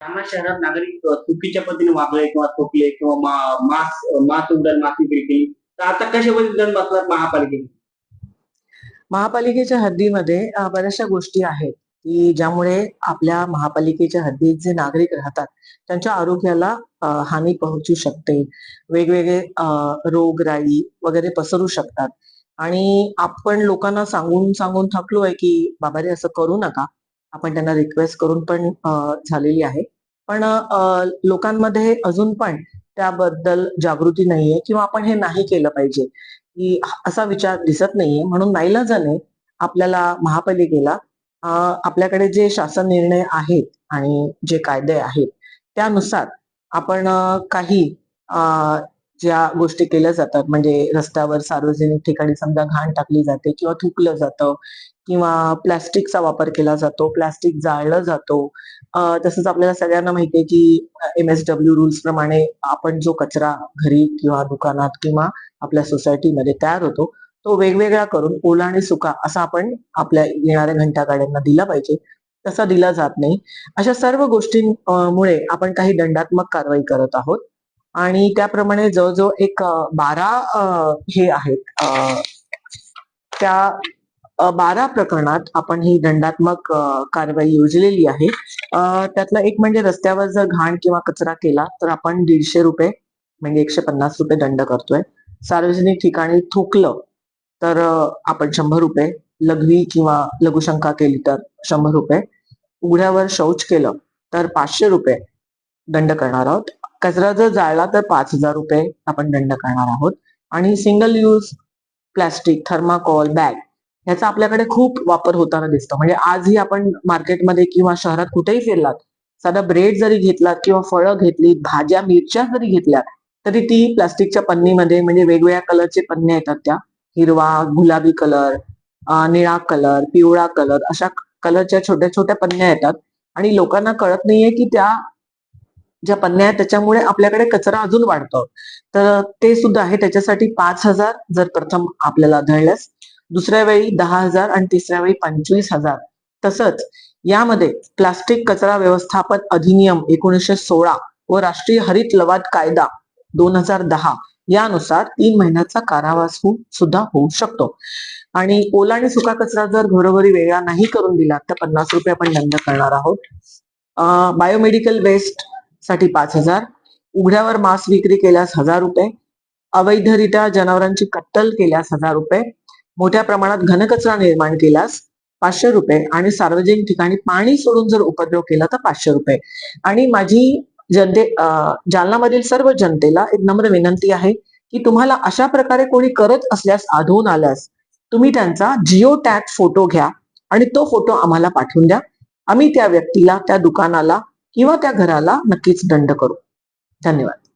जालना शहरात नागरिक चुकीच्या पद्धतीने वागले किंवा थोकले किंवा मास मास उडल माती विक्री केली. तर आता कशा पद्धतीने बसणार महापालिकेने? महापालिकेच्या हद्दीमध्ये बऱ्याचशा गोष्टी आहेत की ज्यामुळे आपल्या महापालिकेच्या हद्दीत जे नागरिक राहतात त्यांच्या आरोग्याला हानी पोहोचू शकते. वेगवेगळे रोगराई वगैरे पसरू शकतात. आणि आपण लोकांना सांगून सांगून थकलो आहे की बाबा रे असं करू नका. आपण त्यांना रिक्वेस्ट करून पण झालेली आहे. पण लोकांमध्ये अजून पण त्याबद्दल जागृती नाहीये किंवा आपण हे नाही केलं पाहिजे. की असा विचार दिसत नाहीये. म्हणून नाईलाजाने आपल्याला महापालिकेला आपल्याकडे जे शासन निर्णय आहेत आणि जे कायदे आहेत त्यानुसार आपण काही ज्या गोष्टी केल्या जातात म्हणजे रस्त्यावर सार्वजनिक ठिकाणी समजा घाण टाकली जाते किंवा थुकलं जातं किंवा प्लास्टिकचा वापर केला जातो प्लास्टिक जाळलं जातो. तसंच आपल्याला सगळ्यांना माहितीये की एम एस डब्ल्यू रुल्स प्रमाणे आपण जो कचरा घरी किंवा दुकानात किंवा आपल्या सोसायटीमध्ये तयार होतो तो वेगवेगळा करून ओला आणि सुका असा आपण आपल्या येणाऱ्या घंटागाड्यांना दिला पाहिजे. तसा दिला जात नाही. अशा सर्व गोष्टींमुळे आपण काही दंडात्मक कारवाई करत आहोत. आणि त्याप्रमाणे जवळजवळ एक बारा हे आहेत. त्या बारा प्रकरणात आपण ही दंडात्मक कारवाई योजलेली आहे. त्यातला एक म्हणजे रस्त्यावर जर घाण किंवा कचरा केला तर आपण दीडशे रुपये म्हणजे एकशे पन्नास रुपये दंड करतोय. सार्वजनिक ठिकाणी थुकलं तर आपण शंभर रुपये लघवी किंवा लघुशंका केली तर शंभर रुपये. उघड्यावर शौच केलं तर पाचशे रुपये दंड करणार आहोत. कचरा जर जाळला तर पाच हजार रुपये आपण दंड करणार आहोत. आणि single use plastic thermocol bag ह्याचा आपल्याकडे खूप वापर होताना दिसतो. म्हणजे आजही आपण मार्केटमध्ये किंवा शहरात कुठेही फिरलात साधा ब्रेड जरी घेतलात किंवा फळं घेतली भाज्या मिरच्या जरी घेतल्या तरी ती प्लास्टिकच्या पन्नीमध्ये म्हणजे वेगवेगळ्या कलरचे पन्ने येतात त्या. हिरवा गुलाबी कलर निळा कलर पिवळा कलर अशा कलरच्या छोट्या छोट्या पन्न्या येतात. आणि लोकांना कळत नाहीये की त्या ज्या पन्न्या आहेत त्याच्यामुळे आपल्याकडे कचरा अजून वाढतो. तर ते सुद्धा आहे त्याच्यासाठी पाच हजार जर प्रथम आपल्याला आढळल्यास. दुसऱ्या वेळी दहा हजार आणि तिसऱ्या वेळी पंचवीस हजार. तसंच यामध्ये प्लास्टिक कचरा व्यवस्थापन अधिनियम एकोणीसशे सोळा व राष्ट्रीय हरित लवाद कायदा दोन हजार दहा यानुसार तीन महिन्याचा कारावास सुद्धा होऊ शकतो. आणि ओला आणि सुका कचरा जर घरोघरी वेगळा नाही करून दिला तर पन्नास रुपये आपण दंड करणार आहोत. बायोमेडिकल वेस्ट साठी पाच हजार. उघड्यावर मांस विक्री केल्यास हजार रुपये. अवैधरित्या जनावरांची कत्तल केल्यास हजार रुपये. मोठ्या प्रमाणात घनकचरा निर्माण केल्यास पाचशे रुपये. आणि सार्वजनिक ठिकाणी पाणी सोडून जर उपद्रव केला तर पाचशे रुपये. आणि माझी जनते जालनामधील सर्व जनतेला एक नम्र विनंती आहे की तुम्हाला अशा प्रकारे कोणी करत असल्यास आढळून आल्यास तुम्ही त्यांचा जिओ टॅग फोटो घ्या आणि तो फोटो आम्हाला पाठवून द्या. आम्ही त्या व्यक्तीला त्या दुकानाला किंवा त्या घराला नक्कीच दंड करू. धन्यवाद.